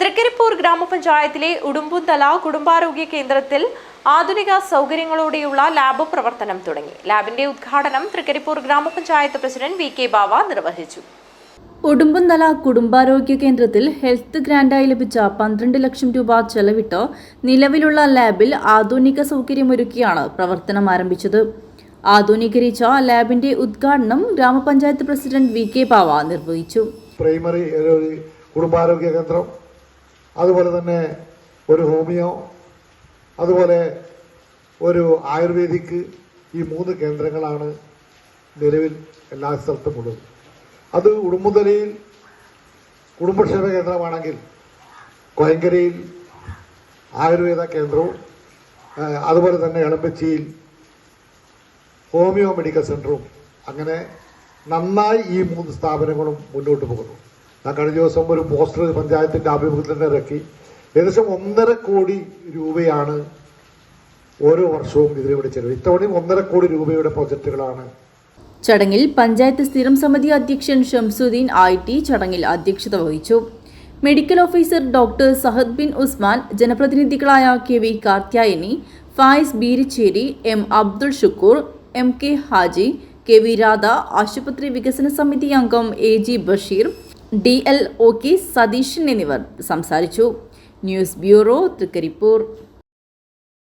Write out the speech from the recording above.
തൃക്കരിപ്പൂർ ഗ്രാമപഞ്ചായത്തിലെ ഉടുമ്പുന്തല കുടുംബാരോഗ്യ കേന്ദ്രത്തിൽ ആധുനിക സൗകര്യങ്ങളോടെയുള്ള ലാബ് പ്രവർത്തനം തുടങ്ങി. ലാബിന്റെ ഉദ്ഘാടനം തൃക്കരിപ്പൂർ ഗ്രാമപഞ്ചായത്ത് പ്രസിഡന്റ് വി കെ ബാവ നിർവഹിച്ചു. ഉടുമ്പുന്തല കുടുംബാരോഗ്യ കേന്ദ്രത്തിൽ ഹെൽത്ത് ഗ്രാൻഡായി ലഭിച്ച പന്ത്രണ്ട് ലക്ഷം രൂപ ചെലവിട്ട് നിലവിലുള്ള ലാബിൽ ആധുനിക സൗകര്യമൊരുക്കിയാണ് പ്രവർത്തനം ആരംഭിച്ചത്. ആധുനീകരിച്ച ലാബിന്റെ ഉദ്ഘാടനം ഗ്രാമപഞ്ചായത്ത് പ്രസിഡന്റ് വി കെ ബാവ നിർവഹിച്ചു. പ്രൈമറി കുടുംബാരോഗ്യ കേന്ദ്രം അതുപോലെ തന്നെ ഒരു ഹോമിയോ അതുപോലെ ഒരു ആയുർവേദിക് ഈ മൂന്ന് കേന്ദ്രങ്ങളാണ് നിലവിൽ എല്ലാ സ്ഥലത്തും ഉള്ളത്. അത് ഉടുമ്പുതലയിൽ കുടുംബക്ഷേമ കേന്ദ്രമാണെങ്കിൽ കോയങ്കരയിൽ ആയുർവേദ കേന്ദ്രവും അതുപോലെ തന്നെ എളമ്പച്ചിയിൽ ഹോമിയോ മെഡിക്കൽ സെന്ററും അങ്ങനെ നന്നായി ഈ മൂന്ന് സ്ഥാപനങ്ങളും മുന്നോട്ട് പോകുന്നു. ഞാൻ കഴിഞ്ഞ ദിവസം ഒരു പോസ്റ്റർ പഞ്ചായത്തിന്റെ ആഭിമുഖ്യത്തിൽ തന്നെ ഇറക്കി. ഏകദേശം ഒന്നര കോടി രൂപയാണ് ഓരോ വർഷവും ഇതിലൂടെ ചെലവ്. ഇത്തവണയും ഒന്നര കോടി രൂപയുടെ പ്രോജക്റ്റുകളാണ് ചടങ്ങിൽ പഞ്ചായത്ത് സ്ഥിരം സമിതി അധ്യക്ഷൻ ഷംസുദ്ദീൻ ഐ ടി ചടങ്ങിൽ അധ്യക്ഷത വഹിച്ചു. Medical officer doctor Sahad Bin Usman ജനപ്രതിനിധികളായ K V Karthyayani Faiz Beericheri M Abdul Shukoor M K Haji K V Radha ആശുപത്രി വികസന സമിതി അംഗം A G Basheer D L O K Satheesan എന്നിവർ സംസാരിച്ചു. News bureau Trikaripur.